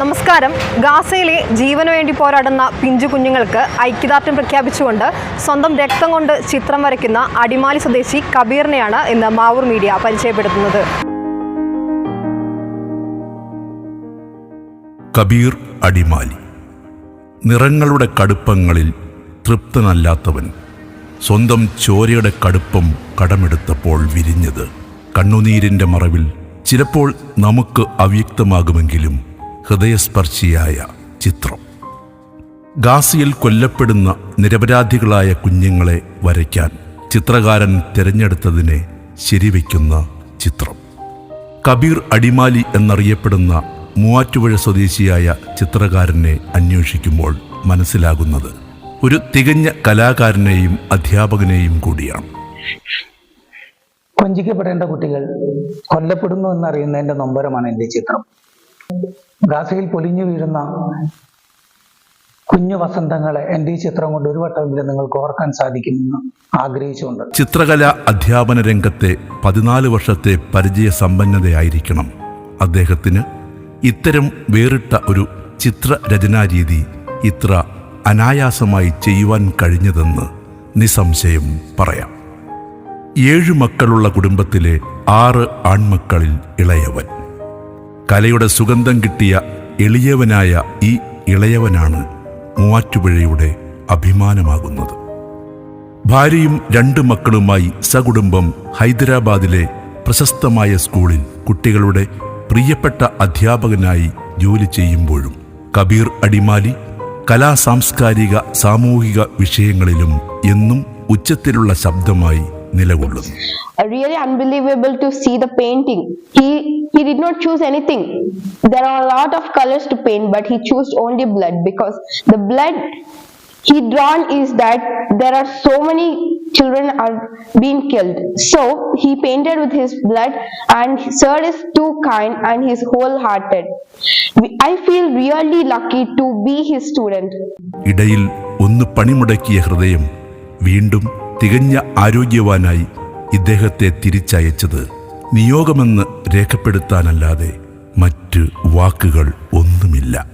നമസ്കാരം. ഗാസയിലെ ജീവന് വേണ്ടി പോരാടുന്ന പിഞ്ചു കുഞ്ഞുങ്ങൾക്ക് ഐക്യദാർഢ്യം പ്രഖ്യാപിച്ചുകൊണ്ട് സ്വന്തം രക്തം കൊണ്ട് ചിത്രം വരയ്ക്കുന്ന അടിമാലി സ്വദേശി കബീറിനെയാണ് ഇന്ന് മാവൂർ മീഡിയ പരിചയപ്പെടുത്തുന്നത്. കബീർ അടിമാലി. നിറങ്ങളുടെ കടുപ്പങ്ങളിൽ തൃപ്തനല്ലാത്തവൻ സ്വന്തം ചോരയുടെ കടുപ്പം കടമെടുത്തപ്പോൾ വിരിഞ്ഞത് കണ്ണുനീരിന്റെ മറവിൽ ചിലപ്പോൾ നമുക്ക് അവ്യക്തമാകുമെങ്കിലും ഹൃദയസ്പർശിയായ ചിത്രം. ഗാസിയിൽ കൊല്ലപ്പെടുന്ന നിരപരാധികളായ കുഞ്ഞുങ്ങളെ വരയ്ക്കാൻ ചിത്രകാരൻ തിരഞ്ഞെടുത്തതിനെ ശരിവയ്ക്കുന്ന ചിത്രം. കബീർ അടിമാലി എന്നറിയപ്പെടുന്ന മൂവാറ്റുപുഴ സ്വദേശിയായ ചിത്രകാരനെ അന്വേഷിക്കുമ്പോൾ മനസ്സിലാകുന്നത് ഒരു തികഞ്ഞ കലാകാരനെയും അധ്യാപകനെയും കൂടിയാണ്. വഞ്ചിക്കപ്പെടേണ്ട കുട്ടികൾ കൊല്ലപ്പെടുന്നു എന്നറിയുന്നതിന്റെ നൊമ്പരമാണ് എന്റെ ചിത്രം. ഗാസയിൽ പൊലിഞ്ഞു വീഴുന്ന കുഞ്ഞു വസന്തങ്ങളെ എന്റെ ഈ ചിത്രം കൊണ്ട് ഒരു വട്ടമെങ്കിലും നിങ്ങൾക്ക് ഓർക്കാൻ സാധിക്കുമെന്ന് ആഗ്രഹിച്ചുകൊണ്ട്. ചിത്രകല അധ്യാപന രംഗത്തെ പതിനാല് വർഷത്തെ പരിചയ സമ്പന്നതയായിരിക്കണം. അദ്ദേഹത്തിന് ഇത്തരം വേറിട്ട ഒരു ചിത്രരചനാരീതി ഇത്ര അനായാസമായി ചെയ്യുവാൻ കഴിഞ്ഞതെന്ന് നിസ്സംശയം പറയാം. ഏഴു മക്കളുള്ള കുടുംബത്തിലെ ആറ് ആൺമക്കളിൽ ഇളയവൻ. കലയുടെ സുഗന്ധം കിട്ടിയ എളിയവനായ ഈ ഇളയവനാണ് മൂവാറ്റുപുഴയുടെ അഭിമാനമാകുന്നത്. ഭാര്യയും രണ്ട് മക്കളുമായി സകുടുംബം ഹൈദരാബാദിലെ പ്രശസ്തമായ സ്കൂളിൽ കുട്ടികളുടെ പ്രിയപ്പെട്ട അധ്യാപകനായി ജോലി ചെയ്യുമ്പോഴും കബീർ അടിമാലി കലാ സാംസ്കാരിക സാമൂഹിക വിഷയങ്ങളിലും എന്നും ഉച്ചത്തിലുള്ള ശബ്ദമായി നിലകൊള്ളുന്നു uh, really unbelievable to see the painting. He he did not choose anything. There are a lot of colors to paint, but he chose only blood because the blood he drawn is that there are so many children are being killed. So he painted with his blood, and Sir is too kind and he's wholehearted. We- I feel really lucky to be his student. ഇടയിൽ ഒന്ന് പണിമുടക്കിയ ഹൃദയം വീണ്ടും തികഞ്ഞ ആരോഗ്യവാനായി ഇദ്ദേഹത്തെ തിരിച്ചയച്ചത് നിയോഗമെന്ന് രേഖപ്പെടുത്താനല്ലാതെ മറ്റ് വാക്കുകൾ ഒന്നുമില്ല.